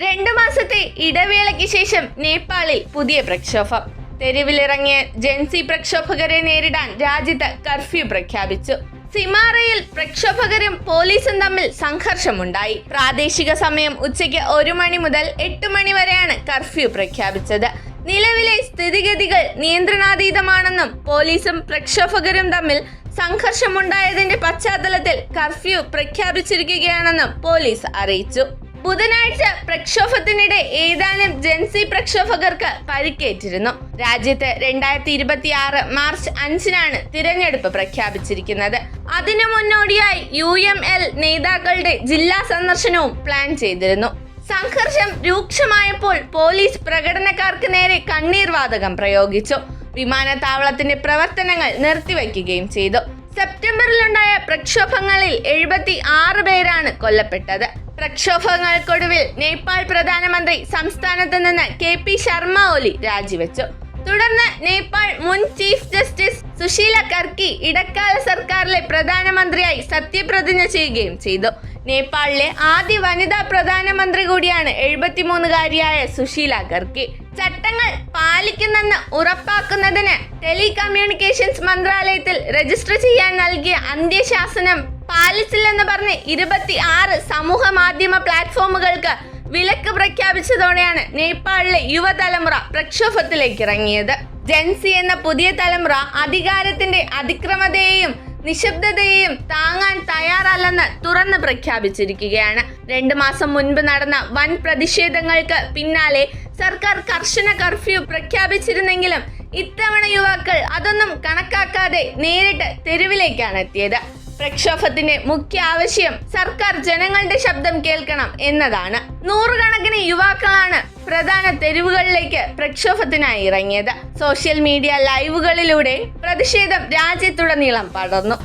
രണ്ടു മാസത്തെ ഇടവേളയ്ക്ക് ശേഷം നേപ്പാളിൽ പുതിയ പ്രക്ഷോഭം. തെരുവിലിറങ്ങിയ ജൻസി പ്രക്ഷോഭകരെ നേരിടാൻ രാജ്യത്ത് കർഫ്യൂ പ്രഖ്യാപിച്ചു. സിമാറയിൽ പ്രക്ഷോഭകരും പോലീസും തമ്മിൽ സംഘർഷമുണ്ടായി. പ്രാദേശിക സമയം ഉച്ചയ്ക്ക് ഒരു മണി മുതൽ എട്ട് മണി വരെയാണ് കർഫ്യൂ പ്രഖ്യാപിച്ചത്. നിലവിലെ സ്ഥിതിഗതികൾ നിയന്ത്രണാതീതമാണെന്നും പോലീസും പ്രക്ഷോഭകരും തമ്മിൽ സംഘർഷമുണ്ടായതിന്റെ പശ്ചാത്തലത്തിൽ കർഫ്യൂ പ്രഖ്യാപിച്ചിരിക്കുകയാണെന്നും പോലീസ് അറിയിച്ചു. ബുധനാഴ്ച പ്രക്ഷോഭത്തിനിടെ ഏതാനും ജൻസി പ്രക്ഷോഭകർക്ക് പരിക്കേറ്റിരുന്നു. രാജ്യത്ത് രണ്ടായിരത്തി ഇരുപത്തി ആറ് മാർച്ച് അഞ്ചിനാണ് തിരഞ്ഞെടുപ്പ് പ്രഖ്യാപിച്ചിരിക്കുന്നത്. അതിനു മുന്നോടിയായി യു എം എൽ നേതാക്കളുടെ ജില്ലാ സന്ദർശനവും പ്ലാൻ ചെയ്തിരുന്നു. സംഘർഷം രൂക്ഷമായപ്പോൾ പോലീസ് പ്രകടനക്കാർക്ക് നേരെ കണ്ണീർവാതകം പ്രയോഗിച്ചു. വിമാനത്താവളത്തിന്റെ പ്രവർത്തനങ്ങൾ നിർത്തിവെക്കുകയും ചെയ്തു. സെപ്റ്റംബറിലുണ്ടായ പ്രക്ഷോഭങ്ങളിൽ എഴുപത്തി ആറ് പേരാണ് കൊല്ലപ്പെട്ടത്. പ്രക്ഷോഭങ്ങൾക്കൊടുവിൽ നേപ്പാൾ പ്രധാനമന്ത്രി സംസ്ഥാനത്ത് നിന്ന് കെ പി ശർമ്മ ഒലി രാജിവെച്ചു. തുടർന്ന് നേപ്പാൾ മുൻ ചീഫ് ജസ്റ്റിസ് സുശീല കർക്കി ഇടക്കാല സർക്കാരിലെ പ്രധാനമന്ത്രിയായി സത്യപ്രതിജ്ഞ ചെയ്യുകയും ചെയ്തു. നേപ്പാളിലെ ആദ്യ വനിതാ പ്രധാനമന്ത്രി കൂടിയാണ് എഴുപത്തിമൂന്നുകാരിയായ സുശീല കർക്കി. ചട്ടങ്ങൾ പാലിക്കുന്നെന്ന് ഉറപ്പാക്കുന്നതിന് ടെലികമ്മ്യൂണിക്കേഷൻസ് മന്ത്രാലയത്തിൽ രജിസ്റ്റർ ചെയ്യാൻ നൽകിയ അന്ത്യശാസനം പാലിച്ചില്ലെന്ന് പറഞ്ഞ് ഇരുപത്തി ആറ് സമൂഹ മാധ്യമ പ്ലാറ്റ്ഫോമുകൾക്ക് വിലക്ക് പ്രഖ്യാപിച്ചതോടെയാണ് നേപ്പാളിലെ യുവതലമുറ പ്രക്ഷോഭത്തിലേക്ക് ഇറങ്ങിയത് ജെൻസി എന്ന പുതിയ തലമുറ അധികാരത്തിന്റെ അതിക്രമതയെയും നിശബ്ദതയെയും താങ്ങാൻ തയ്യാറല്ലെന്ന് തുറന്ന് പ്രഖ്യാപിച്ചിരിക്കുകയാണ്. രണ്ടു മാസം മുൻപ് നടന്ന വൻ പ്രതിഷേധങ്ങൾക്ക് പിന്നാലെ സർക്കാർ കർശന കർഫ്യൂ പ്രഖ്യാപിച്ചിരുന്നെങ്കിലും ഇത്തവണ യുവാക്കൾ അതൊന്നും കണക്കാക്കാതെ നേരിട്ട് തെരുവിലേക്കാണ് എത്തിയത്. പ്രക്ഷോഭത്തിന്റെ മുഖ്യ ആവശ്യം സർക്കാർ ജനങ്ങളുടെ ശബ്ദം കേൾക്കണം എന്നതാണ്. നൂറുകണക്കിന് യുവാക്കളാണ് പ്രധാന തെരുവുകളിലേക്ക് പ്രക്ഷോഭത്തിനായി ഇറങ്ങിയത്. സോഷ്യൽ മീഡിയ ലൈവുകളിലൂടെ പ്രതിഷേധം രാജ്യത്തുടനീളം പടർന്നു.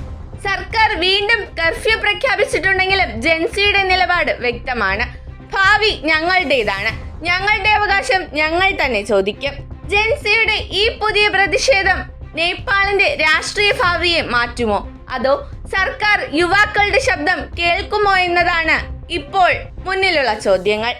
സർക്കാർ വീണ്ടും കർഫ്യൂ പ്രഖ്യാപിച്ചിട്ടുണ്ടെങ്കിലും ജൻസിയുടെ നിലപാട് വ്യക്തമാണ്. ഭാവി ഞങ്ങളുടേതാണ്. ഞങ്ങളുടെ അവകാശം ഞങ്ങൾ തന്നെ ചോദിക്കും. ജൻസിയുടെ ഈ പുതിയ പ്രതിഷേധം നേപ്പാളിന്റെ രാഷ്ട്രീയ ഭാവിയെ മാറ്റുമോ? അതോ സർക്കാർ യുവാക്കളുടെ ശബ്ദം കേൾക്കുമോ എന്നതാണ് ഇപ്പോൾ മുന്നിലുള്ള ചോദ്യങ്ങൾ.